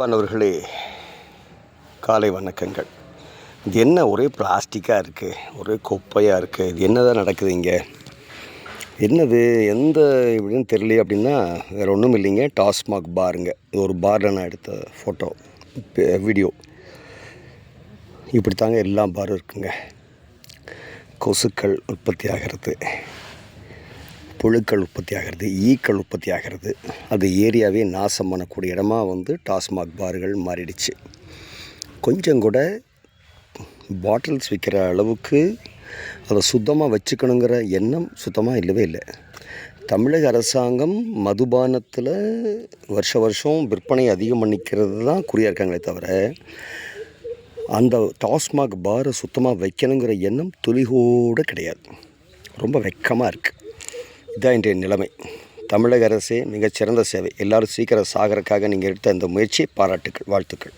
அன்பானவர்களே காலை வணக்கங்கள். இது என்ன ஒரே பிளாஸ்டிக்காக இருக்குது ஒரே குப்பையாக இருக்குது இது என்ன தான் நடக்குது இங்கே? என்னது எந்த இப்படின்னு தெரியல அப்படின்னா வேறு ஒன்றும் இல்லைங்க. டாஸ்மாக் பாருங்க. இது ஒரு பாரில் நான் எடுத்த ஃபோட்டோ வீடியோ இப்படி தாங்க எல்லா பாரும் இருக்குங்க. கொசுக்கள் உற்பத்தி ஆகிறது. புழுக்கள் உற்பத்தி ஆகிறது ஈக்கள் உற்பத்தி ஆகிறது அது ஏரியாவே நாசம் பண்ணக்கூடிய இடமா வந்து டாஸ்மாக் பார்கள் மாறிடுச்சு. கொஞ்சம் கூட பாட்டில்ஸ் விற்கிற அளவுக்கு அதை சுத்தமாக வச்சுக்கணுங்கிற எண்ணம் சுத்தமாக இல்லவே இல்லை. தமிழக அரசாங்கம் மதுபானத்தில் வருஷ வருஷம் விற்பனை அதிகம் பண்ணிக்கிறது தான் குறியாக இருக்காங்களே தவிர அந்த டாஸ்மாக் பாரை சுத்தமாக வைக்கணுங்கிற எண்ணம் துளிகோடு கிடையாது. ரொம்ப வெக்கமாக இருக்குது இதான் இன்றைய நிலைமை. தமிழக அரசே மிகச்சிறந்த சேவை. எல்லாரும் சீக்கிரம் சாகிறக்காக நீங்கள் எடுத்த இந்த முயற்சி. பாராட்டுக்கள் வாழ்த்துக்கள்.